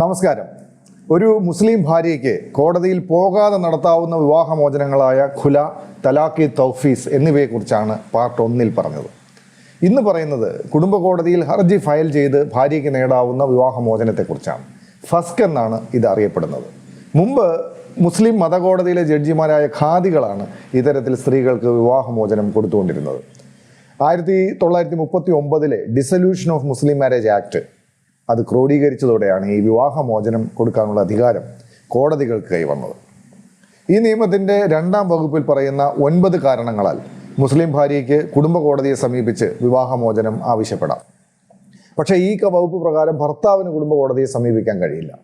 നമസ്കാരം. ഒരു മുസ്ലിം ഭാര്യയ്ക്ക് കോടതിയിൽ പോകാതെ നടത്താവുന്ന വിവാഹമോചനങ്ങളായ ഖുല തലാഖി തൗഫീസ് എന്നിവയെക്കുറിച്ചാണ് പാർട്ട് ഒന്നിൽ പറഞ്ഞത്. ഇന്ന് പറയുന്നത് കുടുംബ കോടതിയിൽ ഹർജി ഫയൽ ചെയ്ത് ഭാര്യയ്ക്ക് നേടാവുന്ന വിവാഹമോചനത്തെക്കുറിച്ചാണ്. ഫസ്ക് എന്നാണ് ഇത് അറിയപ്പെടുന്നത്. മുമ്പ് മുസ്ലിം മതകോടതിയിലെ ജഡ്ജിമാരായ ഖാദികളാണ് ഇത്തരത്തിൽ സ്ത്രീകൾക്ക് വിവാഹമോചനം കൊടുത്തുകൊണ്ടിരുന്നത്. ആയിരത്തി തൊള്ളായിരത്തി മുപ്പത്തി ഒമ്പതിലെ dissolution of Muslim marriage act അത് ക്രോഡീകരിച്ചതോടെയാണ് ഈ വിവാഹമോചനം കൊടുക്കാനുള്ള അധികാരം കോടതികൾക്ക് കൈവന്നത്. ഈ നിയമത്തിന്റെ രണ്ടാം വകുപ്പിൽ പറയുന്ന ഒൻപത് കാരണങ്ങളാൽ മുസ്ലിം ഭാര്യയ്ക്ക് കുടുംബ കോടതിയെ സമീപിച്ച് വിവാഹമോചനം ആവശ്യപ്പെടാം. പക്ഷേ ഈ വകുപ്പ് പ്രകാരം ഭർത്താവിന് കുടുംബ കോടതിയെ സമീപിക്കാൻ കഴിയില്ല.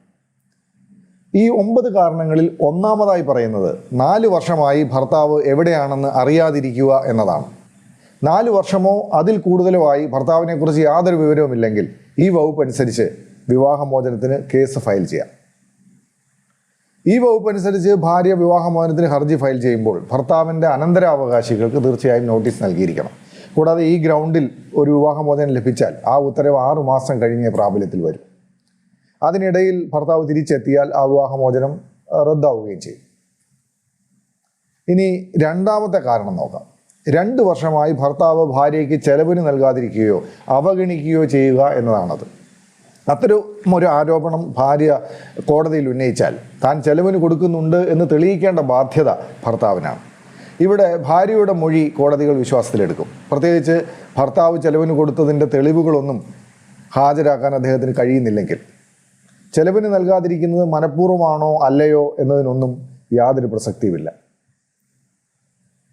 ഈ ഒമ്പത് കാരണങ്ങളിൽ ഒന്നാമതായി പറയുന്നത് നാല് വർഷമായി ഭർത്താവ് എവിടെയാണെന്ന് അറിയാതിരിക്കുക എന്നതാണ്. നാല് വർഷമോ അതിൽ കൂടുതലോ ആയി ഭർത്താവിനെക്കുറിച്ച് യാതൊരു വിവരവുമില്ലെങ്കിൽ ഈ വകുപ്പ് അനുസരിച്ച് വിവാഹമോചനത്തിന് കേസ് ഫയൽ ചെയ്യാം. ഈ വകുപ്പ് അനുസരിച്ച് ഭാര്യ വിവാഹമോചനത്തിന് ഹർജി ഫയൽ ചെയ്യുമ്പോൾ ഭർത്താവിന്റെ അനന്തരാവകാശികൾക്ക് തീർച്ചയായും നോട്ടീസ് നൽകിയിരിക്കണം. കൂടാതെ ഈ ഗ്രൗണ്ടിൽ ഒരു വിവാഹമോചനം ലഭിച്ചാൽ ആ ഉത്തരവ് ആറു മാസം കഴിഞ്ഞേ പ്രാബല്യത്തിൽ വരും. അതിനിടയിൽ ഭർത്താവ് തിരിച്ചെത്തിയാൽ ആ വിവാഹമോചനം റദ്ദാവുകയും ചെയ്യും. ഇനി രണ്ടാമത്തെ കാരണം നോക്കാം. രണ്ട് വർഷമായി ഭർത്താവ് ഭാര്യയ്ക്ക് ചെലവിന് നൽകാതിരിക്കുകയോ അവഗണിക്കുകയോ ചെയ്യുക എന്നതാണത്. അത്തരം ഒരു ആരോപണം ഭാര്യ കോടതിയിൽ ഉന്നയിച്ചാൽ താൻ ചെലവിന് കൊടുക്കുന്നുണ്ട് എന്ന് തെളിയിക്കേണ്ട ബാധ്യത ഭർത്താവിനാണ്. ഇവിടെ ഭാര്യയുടെ മൊഴി കോടതികൾ വിശ്വാസത്തിലെടുക്കും. പ്രത്യേകിച്ച് ഭർത്താവ് ചെലവിന് കൊടുത്തതിന്റെ തെളിവുകളൊന്നും ഹാജരാക്കാൻ അദ്ദേഹത്തിന് കഴിയുന്നില്ലെങ്കിൽ. ചെലവിന് നൽകാതിരിക്കുന്നത് മനഃപൂർവമാണോ അല്ലയോ എന്നതിനൊന്നും യാതൊരു പ്രസക്തിയുമില്ല.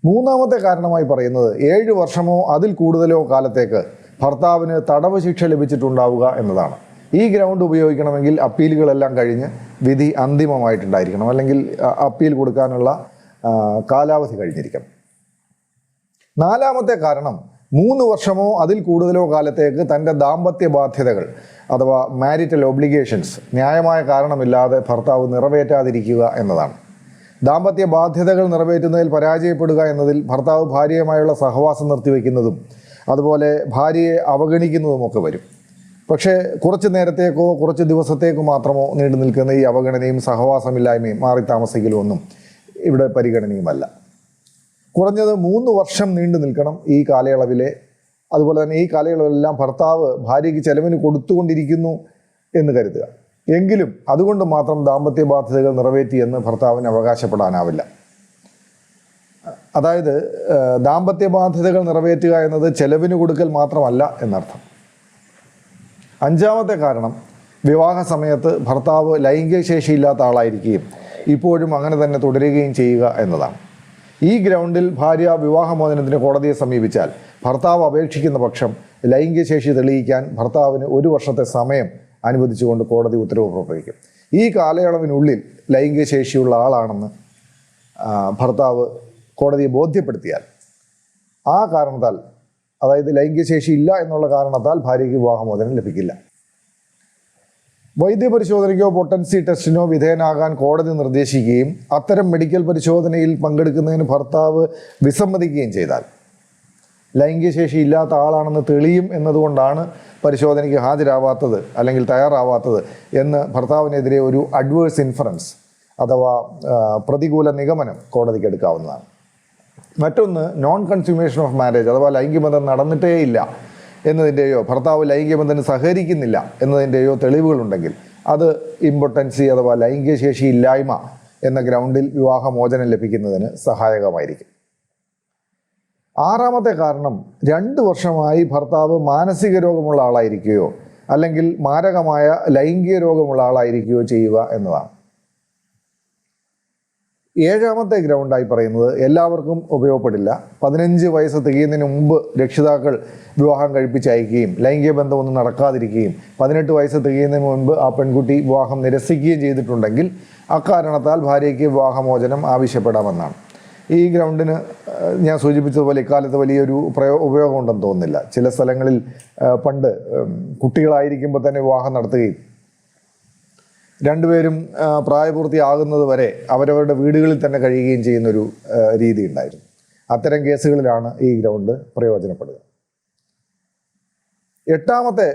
മൂന്നാമത്തെ കാരണമായി പറയുന്നത് ഏഴ് വർഷമോ അതിൽ കൂടുതലോ കാലത്തേക്ക് ഭർത്താവിന് തടവ് ശിക്ഷ ലഭിച്ചിട്ടുണ്ടാവുക എന്നതാണ്. ഈ ഗ്രൗണ്ട് ഉപയോഗിക്കണമെങ്കിൽ അപ്പീലുകളെല്ലാം കഴിഞ്ഞ് വിധി അന്തിമമായിട്ടുണ്ടായിരിക്കണം. അല്ലെങ്കിൽ അപ്പീൽ കൊടുക്കാനുള്ള കാലാവധി കഴിഞ്ഞിരിക്കണം നാലാമത്തെ കാരണം മൂന്ന് വർഷമോ അതിൽ കൂടുതലോ കാലത്തേക്ക് തന്റെ ദാമ്പത്യ ബാധ്യതകൾ അഥവാ മാരിറ്റൽ ഒബ്ലിഗേഷൻസ് ന്യായമായ കാരണമില്ലാതെ ഭർത്താവ് നിറവേറ്റാതിരിക്കുക എന്നതാണ്. ദാമ്പത്യ ബാധ്യതകൾ നിറവേറ്റുന്നതിൽ പരാജയപ്പെടുക എന്നതിൽ ഭർത്താവ് ഭാര്യയുമായുള്ള സഹവാസം നിർത്തിവെക്കുന്നതും അതുപോലെ ഭാര്യയെ അവഗണിക്കുന്നതുമൊക്കെ വരും. പക്ഷേ കുറച്ച് നേരത്തേക്കോ കുറച്ച് ദിവസത്തേക്കോ മാത്രമോ നീണ്ടു നിൽക്കുന്ന ഈ അവഗണനയും സഹവാസമില്ലായ്മയും മാറി താമസിക്കലും ഒന്നും ഇവിടെ പരിഗണനയുമല്ല. കുറഞ്ഞത് മൂന്ന് വർഷം നീണ്ടു നിൽക്കണം ഈ കാലയളവിലെ. അതുപോലെ തന്നെ ഈ കാലയളവിലെല്ലാം ഭർത്താവ് ഭാര്യയ്ക്ക് ചെലവിന് കൊടുത്തുകൊണ്ടിരിക്കുന്നു എന്ന് കരുതുക. എങ്കിലും അതുകൊണ്ട് മാത്രം ദാമ്പത്യ ബാധ്യതകൾ നിറവേറ്റിയെന്ന് ഭർത്താവിന് അവകാശപ്പെടാനാവില്ല. അതായത് ദാമ്പത്യ ബാധ്യതകൾ നിറവേറ്റുക എന്നത് ചെലവിന് കൊടുക്കൽ മാത്രമല്ല എന്നർത്ഥം. അഞ്ചാമത്തെ കാരണം വിവാഹ സമയത്ത് ഭർത്താവ് ലൈംഗിക ശേഷിയില്ലാത്ത ആളായിരിക്കുകയും ഇപ്പോഴും അങ്ങനെ തന്നെ തുടരുകയും ചെയ്യുക എന്നതാണ്. ഈ ഗ്രൗണ്ടിൽ ഭാര്യ വിവാഹമോചനത്തിന് കോടതിയെ സമീപിച്ചാൽ ഭർത്താവ് അപേക്ഷിക്കുന്ന പക്ഷം ലൈംഗിക ശേഷി തെളിയിക്കാൻ ഭർത്താവിന് ഒരു വർഷത്തെ സമയം അനുവദിച്ചുകൊണ്ട് കോടതി ഉത്തരവ് പുറപ്പെടുവിക്കും. ഈ കാലയളവിനുള്ളിൽ ലൈംഗിക ശേഷിയുള്ള ആളാണെന്ന് ഭർത്താവ് കോടതിയെ ബോധ്യപ്പെടുത്തിയാൽ ആ കാരണത്താൽ അതായത് ലൈംഗിക ശേഷി ഇല്ല എന്നുള്ള കാരണത്താൽ ഭാര്യയ്ക്ക് വിവാഹമോചനം ലഭിക്കില്ല. വൈദ്യപരിശോധനയ്ക്കോ പൊട്ടൻസി ടെസ്റ്റിനോ വിധേയനാകാൻ കോടതി നിർദ്ദേശിക്കുകയും അത്തരം മെഡിക്കൽ പരിശോധനയിൽ പങ്കെടുക്കുന്നതിന് ഭർത്താവ് വിസമ്മതിക്കുകയും ചെയ്താൽ ലൈംഗിക ശേഷി ഇല്ലാത്ത ആളാണെന്ന് തെളിയും എന്നതുകൊണ്ടാണ് പരിശോധനയ്ക്ക് ഹാജരാവാത്തത് അല്ലെങ്കിൽ തയ്യാറാവാത്തത് എന്ന് ഭർത്താവിനെതിരെ ഒരു അഡ്വേഴ്സ് ഇൻഫറൻസ് അഥവാ പ്രതികൂല നിഗമനം കോടതിക്ക് എടുക്കാവുന്നതാണ്. മറ്റൊന്ന് നോൺ കൺസ്യൂമേഷൻ ഓഫ് മാരേജ് അഥവാ ലൈംഗികബന്ധം നടന്നിട്ടേ ഇല്ല എന്നതിന്റെയോ ഭർത്താവ് ലൈംഗിക ബന്ധത്തിന് സഹകരിക്കുന്നില്ല എന്നതിന്റെയോ തെളിവുകളുണ്ടെങ്കിൽ അത് ഇമ്പോർട്ടൻസി അഥവാ ലൈംഗിക ശേഷി ഇല്ലായ്മ എന്ന ഗ്രൗണ്ടിൽ വിവാഹമോചനം ലഭിക്കുന്നതിന് സഹായകമായിരിക്കും. ആറാമത്തെ കാരണം രണ്ട് വർഷമായി ഭർത്താവ് മാനസിക രോഗമുള്ള ആളായിരിക്കുകയോ അല്ലെങ്കിൽ മാരകമായ ലൈംഗിക രോഗമുള്ള ആളായിരിക്കുകയോ ചെയ്യുക എന്നതാണ്. ഏഴാമത്തെ ഗ്രൗണ്ടായി പറയുന്നത് എല്ലാവർക്കും ഉപയോഗപ്പെടില്ല. പതിനഞ്ച് വയസ്സ് തികയുന്നതിന് മുമ്പ് രക്ഷിതാക്കൾ വിവാഹം കഴിപ്പിച്ച് അയക്കുകയും ലൈംഗിക ബന്ധമൊന്നും നടക്കാതിരിക്കുകയും പതിനെട്ട് വയസ്സ് തികയുന്നതിന് മുൻപ് ആ പെൺകുട്ടി വിവാഹം നിരസിക്കുകയും ചെയ്തിട്ടുണ്ടെങ്കിൽ അക്കാരണത്താൽ ഭാര്യയ്ക്ക് വിവാഹമോചനം ആവശ്യപ്പെടാമെന്നാണ്. ഈ ഗ്രൗണ്ടിന് ഞാൻ സൂചിപ്പിച്ചതുപോലെ ഇക്കാലത്ത് വലിയൊരു പ്രയോ ഉപയോഗമുണ്ടെന്ന് തോന്നുന്നില്ല. ചില സ്ഥലങ്ങളിൽ പണ്ട് കുട്ടികളായിരിക്കുമ്പോൾ തന്നെ വിവാഹം നടത്തുകയും രണ്ടുപേരും പ്രായപൂർത്തിയാകുന്നത് വരെ അവരവരുടെ വീടുകളിൽ തന്നെ കഴിയുകയും ചെയ്യുന്നൊരു രീതി ഉണ്ടായിരുന്നു. അത്തരം കേസുകളിലാണ് ഈ ഗ്രൗണ്ട് പ്രയോജനപ്പെടുക എട്ടാമത്തെ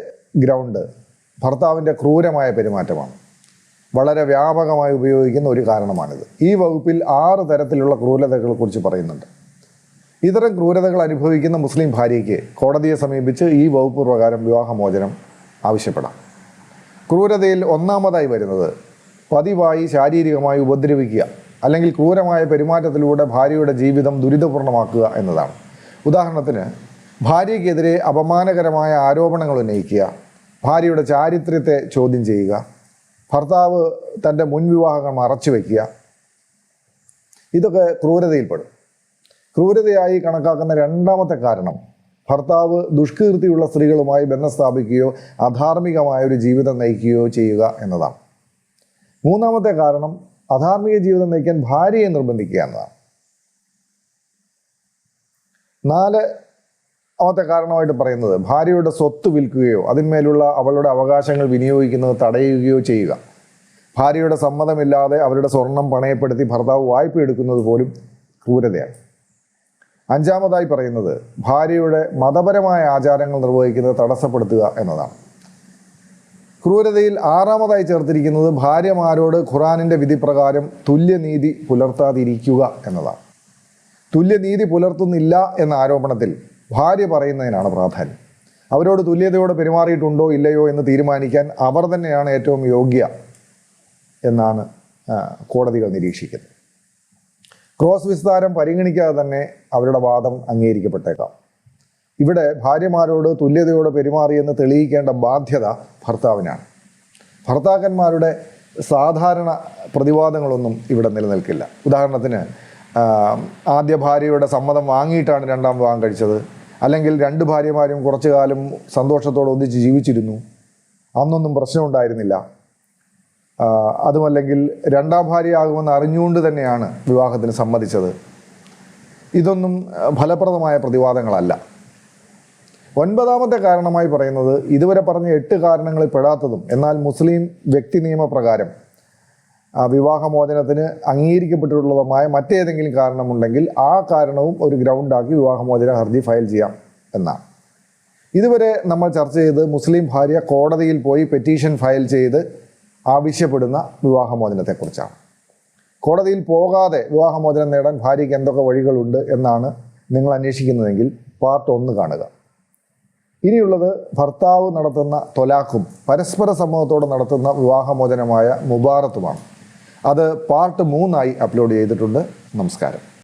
ഗ്രൗണ്ട് ഭർത്താവിന്റെ ക്രൂരമായ പെരുമാറ്റമാണ്. വളരെ വ്യാപകമായി ഉപയോഗിക്കുന്ന ഒരു കാരണമാണിത്. ഈ വകുപ്പിൽ ആറ് തരത്തിലുള്ള ക്രൂരതകളെ കുറിച്ച് പറയുന്നുണ്ട്. ഇത്തരം ക്രൂരതകൾ അനുഭവിക്കുന്ന മുസ്ലിം ഭാര്യയ്ക്ക് കോടതിയെ സമീപിച്ച് ഈ വകുപ്പ് പ്രകാരം വിവാഹമോചനം ആവശ്യപ്പെടാം. ക്രൂരതയിൽ ഒന്നാമതായി വരുന്നത് പതിവായി ശാരീരികമായി ഉപദ്രവിക്കുക അല്ലെങ്കിൽ ക്രൂരമായ പെരുമാറ്റത്തിലൂടെ ഭാര്യയുടെ ജീവിതം ദുരിതപൂർണമാക്കുക എന്നതാണ്. ഉദാഹരണത്തിന് ഭാര്യയ്ക്കെതിരെ അപമാനകരമായ ആരോപണങ്ങൾ ഉന്നയിക്കുക ഭാര്യയുടെ ചാരിത്രത്തെ ചോദ്യം ചെയ്യുക ഭർത്താവ് തന്റെ മുൻവിവാഹങ്ങൾ മറച്ചു വയ്ക്കുക. ഇതൊക്കെ ക്രൂരതയിൽപ്പെടും. ക്രൂരതയായി കണക്കാക്കുന്ന രണ്ടാമത്തെ കാരണം ഭർത്താവ് ദുഷ്കീർത്തിയുള്ള സ്ത്രീകളുമായി ബന്ധം സ്ഥാപിക്കുകയോ അധാർമികമായ ഒരു ജീവിതം നയിക്കുകയോ ചെയ്യുക എന്നതാണ്. മൂന്നാമത്തെ കാരണം അധാർമിക ജീവിതം നയിക്കാൻ ഭാര്യയെ നിർബന്ധിക്കുക എന്നതാണ്. നാല് അവത്തെ കാരണമായിട്ട് പറയുന്നത്. ഭാര്യയുടെ സ്വത്ത് വിൽക്കുകയോ അതിന്മേലുള്ള അവളുടെ അവകാശങ്ങൾ വിനിയോഗിക്കുന്നത് തടയുകയോ ചെയ്യുക. ഭാര്യയുടെ സമ്മതമില്ലാതെ അവരുടെ സ്വർണം പണയപ്പെടുത്തി ഭർത്താവ് വായ്പ എടുക്കുന്നത് പോലും ക്രൂരതയാണ്. അഞ്ചാമതായി പറയുന്നത് ഭാര്യയുടെ മതപരമായ ആചാരങ്ങൾ നിർവഹിക്കുന്നത് തടസ്സപ്പെടുത്തുക എന്നതാണ്. ക്രൂരതയിൽ ആറാമതായി ചേർത്തിരിക്കുന്നത് ഭാര്യമാരോട് ഖുറാനിന്റെ വിധിപ്രകാരം തുല്യനീതി പുലർത്താതിരിക്കുക എന്നതാണ്. തുല്യനീതി പുലർത്തുന്നില്ല എന്ന ആരോപണത്തിൽ ഭാര്യ പറയുന്നതിനാണ് പ്രാധാന്യം. അവരോട് തുല്യതയോടെ പെരുമാറിയിട്ടുണ്ടോ ഇല്ലയോ എന്ന് തീരുമാനിക്കാൻ അവർ തന്നെയാണ് ഏറ്റവും യോഗ്യ എന്നാണ് കോടതികൾ നിരീക്ഷിക്കുന്നത്. ക്രോസ് വിസ്താരം പരിഗണിക്കാതെ തന്നെ അവരുടെ വാദം അംഗീകരിക്കപ്പെട്ടേക്കാം. ഇവിടെ ഭാര്യമാരോട് തുല്യതയോടെ പെരുമാറിയെന്ന് തെളിയിക്കേണ്ട ബാധ്യത ഭർത്താവിനാണ്. ഭർത്താക്കന്മാരുടെ സാധാരണ പ്രതിവാദങ്ങളൊന്നും ഇവിടെ നിലനിൽക്കില്ല. ഉദാഹരണത്തിന് ആദ്യ ഭാര്യയുടെ സമ്മതം വാങ്ങിയിട്ടാണ് രണ്ടാം വിവാഹം കഴിച്ചത്. അല്ലെങ്കിൽ രണ്ട് ഭാര്യമാരും കുറച്ചു കാലം സന്തോഷത്തോടെ ഒന്നിച്ച് ജീവിച്ചിരുന്നു. അന്നൊന്നും പ്രശ്നമുണ്ടായിരുന്നില്ല. അതുമല്ലെങ്കിൽ രണ്ടാം ഭാര്യയാകുമെന്ന് അറിഞ്ഞുകൊണ്ട് തന്നെയാണ് വിവാഹത്തിന് സമ്മതിച്ചത്. ഇതൊന്നും ഫലപ്രദമായ പ്രതിവാദങ്ങളല്ല. ഒൻപതാമത്തെ കാരണമായി പറയുന്നത് ഇതുവരെ പറഞ്ഞ എട്ട് കാരണങ്ങളിൽ പെടാത്തതും എന്നാൽ മുസ്ലിം വ്യക്തി നിയമപ്രകാരം വിവാഹമോചനത്തിന് അംഗീകരിക്കപ്പെട്ടിട്ടുള്ളതുമായ മറ്റേതെങ്കിലും കാരണമുണ്ടെങ്കിൽ ആ കാരണവും ഒരു ഗ്രൗണ്ടാക്കി വിവാഹമോചന ഹർജി ഫയൽ ചെയ്യാം എന്നാണ്. ഇതുവരെ നമ്മൾ ചർച്ച ചെയ്ത് മുസ്ലിം ഭാര്യ കോടതിയിൽ പോയി പെറ്റീഷൻ ഫയൽ ചെയ്ത് ആവശ്യപ്പെടുന്ന വിവാഹമോചനത്തെക്കുറിച്ചാണ്. കോടതിയിൽ പോകാതെ വിവാഹമോചനം നേടാൻ ഭാര്യയ്ക്ക് എന്തൊക്കെ വഴികളുണ്ട് എന്നാണ് നിങ്ങൾ അന്വേഷിക്കുന്നതെങ്കിൽ പാർട്ട് ഒന്ന് കാണുക. ഇനിയുള്ളത് ഭർത്താവ് നടത്തുന്ന തൊലാഖും പരസ്പര സമ്മതത്തോടെ നടത്തുന്ന വിവാഹമോചനമായ മുബാറത്തുമാണ്. അത് പാർട്ട് മൂന്നായി അപ്ലോഡ് ചെയ്തിട്ടുണ്ട്. നമസ്കാരം.